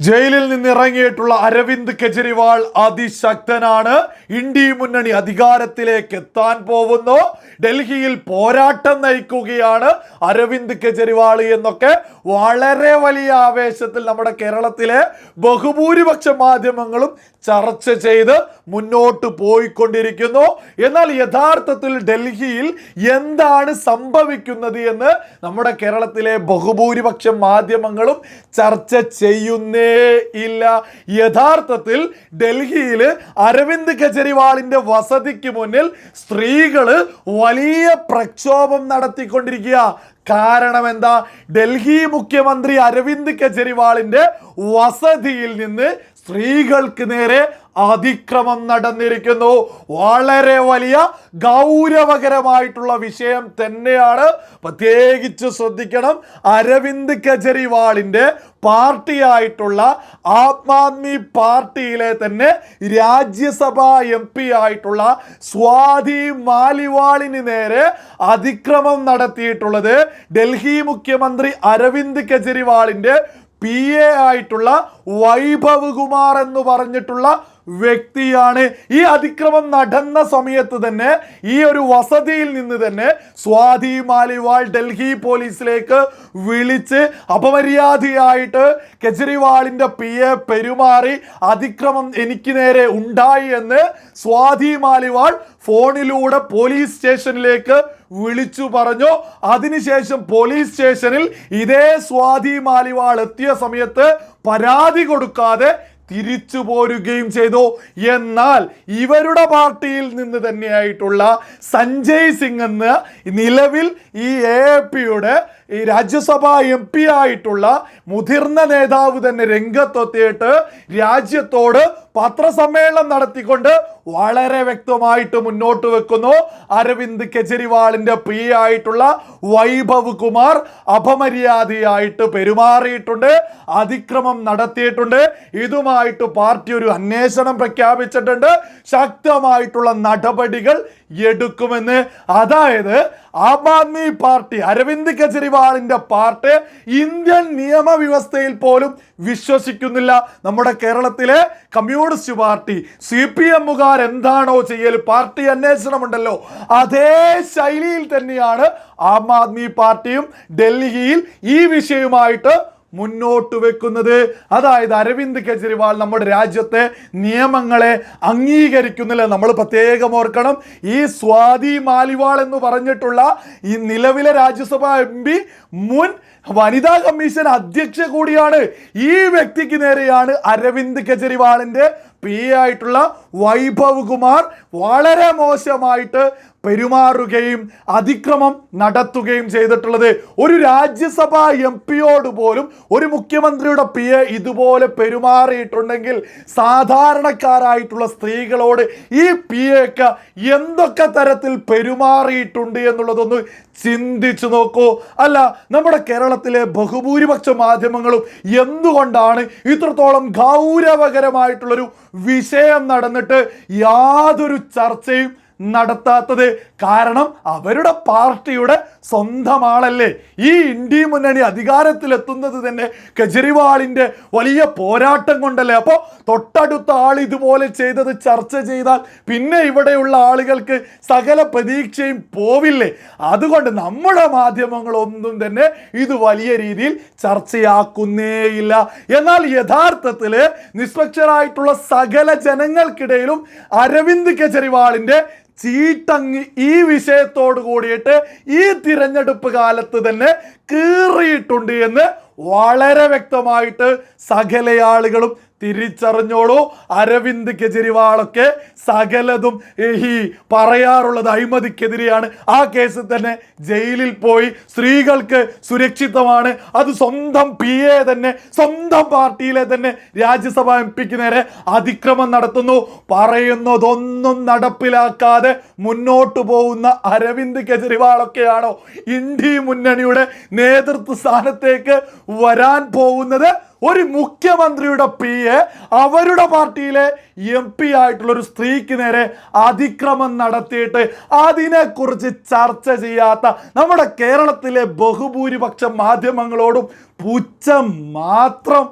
ജയിലിൽ നിന്ന് ഇറങ്ങിയിട്ടുള്ള അരവിന്ദ് കെജ്രിവാൾ അതിശക്തനാണ്. ഇന്ത്യ മുന്നണി അധികാരത്തിലേക്ക് എത്താൻ പോകുന്നു. ഡൽഹിയിൽ പോരാട്ടം നയിക്കുകയാണ് അരവിന്ദ് കെജ്രിവാൾ എന്നൊക്കെ വളരെ വലിയ ആവേശത്തിൽ നമ്മുടെ കേരളത്തിലെ ബഹുഭൂരിപക്ഷ മാധ്യമങ്ങളും ചർച്ച ചെയ്ത് മുന്നോട്ട് പോയിക്കൊണ്ടിരിക്കുന്നു. എന്നാൽ യഥാർത്ഥത്തിൽ ഡൽഹിയിൽ എന്താണ് സംഭവിക്കുന്നത് എന്ന് നമ്മുടെ കേരളത്തിലെ ബഹുഭൂരിപക്ഷം മാധ്യമങ്ങളും ചർച്ച ചെയ്യുന്നേ ഇല്ല. യഥാർത്ഥത്തിൽ ഡൽഹിയിൽ അരവിന്ദ് കെജ്രിവാളിന്റെ വസതിക്ക് മുന്നിൽ സ്ത്രീകൾ വലിയ പ്രക്ഷോഭം നടത്തിക്കൊണ്ടിരിക്കുക. കാരണം എന്താ? ഡൽഹി മുഖ്യമന്ത്രി അരവിന്ദ് കെജ്രിവാളിന്റെ വസതിയിൽ നിന്ന് സ്ത്രീകൾക്ക് നേരെ അതിക്രമം നടന്നിരിക്കുന്നു. വളരെ വലിയ ഗൗരവകരമായിട്ടുള്ള വിഷയം തന്നെയാണ്. പ്രത്യേകിച്ച് ശ്രദ്ധിക്കണം അരവിന്ദ് കെജ്രിവാളിന്റെ പാർട്ടിയായിട്ടുള്ള ആം ആദ്മി പാർട്ടിയിലെ തന്നെ രാജ്യസഭാ എം പി ആയിട്ടുള്ള സ്വാതി മാലിവാളിന് നേരെ അതിക്രമം നടത്തിയിട്ടുള്ളത് ഡൽഹി മുഖ്യമന്ത്രി അരവിന്ദ് കെജ്രിവാളിന്റെ പി എ ആയിട്ടുള്ള വൈഭവ് കുമാർ എന്ന് പറഞ്ഞിട്ടുള്ള വ്യക്തിയാണ്. ഈ അതിക്രമം നടന്ന സമയത്ത് തന്നെ ഈ ഒരു വസതിയിൽ നിന്ന് തന്നെ സ്വാതി മാലിവാൾ ഡൽഹി പോലീസിലേക്ക് വിളിച്ച് അപമര്യാദയായിട്ട് കെജ്രിവാളിന്റെ പി എ പെരുമാറി അതിക്രമം എനിക്ക് നേരെ ഉണ്ടായി എന്ന് സ്വാതി മാലിവാൾ ഫോണിലൂടെ പോലീസ് സ്റ്റേഷനിലേക്ക് വിളിച്ചു പറഞ്ഞു. അതിനുശേഷം പോലീസ് സ്റ്റേഷനിൽ ഇതേ സ്വാതി മാലിവാൾ എത്തിയ സമയത്ത് പരാതി കൊടുക്കാതെ തിരിച്ചു പോരുകയും ചെയ്തു. എന്നാൽ ഇവരുടെ പാർട്ടിയിൽ നിന്ന് തന്നെയായിട്ടുള്ള സഞ്ജയ് സിംഗ് എന്ന് നിലവിൽ ഈ എ പിയുടെ ഈ രാജ്യസഭാ എം പി ആയിട്ടുള്ള മുതിർന്ന നേതാവ് തന്നെ രംഗത്തെത്തിയിട്ട് രാജ്യത്തോട് പത്രസമ്മേളനം നടത്തിക്കൊണ്ട് വളരെ വ്യക്തമായിട്ട് മുന്നോട്ട് വെക്കുന്നു. അരവിന്ദ് കെജ്രിവാളിന്റെ പി ആയിട്ടുള്ള വൈഭവ് കുമാർ അപമര്യാദയായിട്ട് പെരുമാറിയിട്ടുണ്ട് അതിക്രമം നടത്തിയിട്ടുണ്ട്. ഇതുമായിട്ട് പാർട്ടി ഒരു അന്വേഷണം പ്രഖ്യാപിച്ചിട്ടുണ്ട്. ശക്തമായിട്ടുള്ള നടപടികൾ എടുക്കുമെന്ന്. അതായത് ആം ആദ്മി പാർട്ടി അരവിന്ദ് കെജ്രിവാളിന്റെ പാർട്ടി ഇന്ത്യൻ നിയമവ്യവസ്ഥയിൽ പോലും വിശ്വസിക്കുന്നില്ല. നമ്മുടെ കേരളത്തിലെ കമ്മ്യൂണിസ്റ്റ് പാർട്ടി സി പി എമ്മുകാർ എന്താണോ ചെയ്യൽ പാർട്ടി അന്വേഷണമുണ്ടല്ലോ. അതേ ശൈലിയിൽ തന്നെയാണ് ആം ആദ്മി പാർട്ടിയും ഡൽഹിയിൽ ഈ വിഷയവുമായിട്ട് മുന്നോട്ട് വെക്കുന്നത്. അതായത് അരവിന്ദ് കെജ്രിവാൾ നമ്മുടെ രാജ്യത്തെ നിയമങ്ങളെ അംഗീകരിക്കുന്നില്ല. നമ്മൾ പ്രത്യേകം ഓർക്കണം ഈ സ്വാതി മാലിവാൾ എന്ന് പറഞ്ഞിട്ടുള്ള ഈ നിലവിലെ രാജ്യസഭാ എം പി മുൻ വനിതാ കമ്മീഷൻ അധ്യക്ഷ കൂടിയാണ്. ഈ വ്യക്തിക്ക് നേരെയാണ് അരവിന്ദ് കെജ്രിവാളിന്റെ പി ആയിട്ടുള്ള വൈഭവ് കുമാർ വളരെ മോശമായിട്ട് പെരുമാറുകയും അതിക്രമം നടത്തുകയും ചെയ്തിട്ടുള്ളത് ഒരു രാജ്യസഭാ എം പിയോട് പോലും ഒരു മുഖ്യമന്ത്രിയുടെ പി എ ഇതുപോലെ പെരുമാറിയിട്ടുണ്ടെങ്കിൽ സാധാരണക്കാരായിട്ടുള്ള സ്ത്രീകളോട് ഈ പി എക്ക് എന്തൊക്കെ തരത്തിൽ പെരുമാറിയിട്ടുണ്ട് എന്നുള്ളതൊന്ന് ചിന്തിച്ചു നോക്കൂ. അല്ല നമ്മുടെ കേരളത്തിലെ ബഹുഭൂരിപക്ഷ മാധ്യമങ്ങളും എന്തുകൊണ്ടാണ് ഇത്രത്തോളം ഗൗരവകരമായിട്ടുള്ളൊരു വിഷയം നടന്നിട്ട് യാതൊരു ചർച്ചയും നടത്താത്തത് കാരണം അവരുടെ പാർട്ടിയുടെ സ്വന്തം ആളല്ലേ ഈ ഇന്ത്യ മുന്നണി അധികാരത്തിലെത്തുന്നത് തന്നെ കെജ്രിവാളിന്റെ വലിയ പോരാട്ടം കൊണ്ടല്ലേ. അപ്പോൾ തൊട്ടടുത്ത ആൾ ഇതുപോലെ ചെയ്തത് ചർച്ച ചെയ്താൽ പിന്നെ ഇവിടെയുള്ള ആളുകൾക്ക് സകല പ്രതീക്ഷയും പോവില്ലേ. അതുകൊണ്ട് നമ്മുടെ മാധ്യമങ്ങളൊന്നും തന്നെ ഇത് വലിയ രീതിയിൽ ചർച്ചയാക്കുന്നേയില്ല. എന്നാൽ യഥാർത്ഥത്തിൽ നിഷ്പക്ഷരായിട്ടുള്ള സകല ജനങ്ങൾക്കിടയിലും അരവിന്ദ് കെജ്രിവാളിന്റെ ചീട്ടങ്ങ് ഈ വിഷയത്തോട് കൂടിയിട്ട് ഈ തിരഞ്ഞെടുപ്പ് കാലത്ത് തന്നെ കീറിയിട്ടുണ്ട് എന്ന് വളരെ വ്യക്തമായിട്ട് സകല ആളുകളും തിരിച്ചറിഞ്ഞോളൂ. അരവിന്ദ് കെജ്രിവാളൊക്കെ സകലതും ഈ പറയാറുള്ളത് അഴിമതിക്കെതിരെയാണ്. ആ കേസിൽ തന്നെ ജയിലിൽ പോയി സ്ത്രീകൾക്ക് സുരക്ഷിതമാണ്. അത് സ്വന്തം പി എ തന്നെ സ്വന്തം പാർട്ടിയിലെ തന്നെ രാജ്യസഭാ എം പിക്ക് നേരെ അതിക്രമം നടത്തുന്നു. പറയുന്നതൊന്നും നടപ്പിലാക്കാതെ മുന്നോട്ട് പോകുന്ന അരവിന്ദ് കെജ്രിവാളൊക്കെയാണോ ഇന്ത്യ മുന്നണിയുടെ നേതൃത്വ സ്ഥാനത്തേക്ക് വരാൻ പോകുന്നത് ഒരു മുഖ്യമന്ത്രിയുടെ പി എ അവരുടെ പാർട്ടിയിലെ എം പി ആയിട്ടുള്ള ഒരു സ്ത്രീക്ക് നേരെ അതിക്രമം നടത്തിയിട്ട് അതിനെക്കുറിച്ച് ചർച്ച ചെയ്യാത്ത നമ്മുടെ കേരളത്തിലെ ബഹുഭൂരിപക്ഷ മാധ്യമങ്ങളോടും പുച്ഛം മാത്രം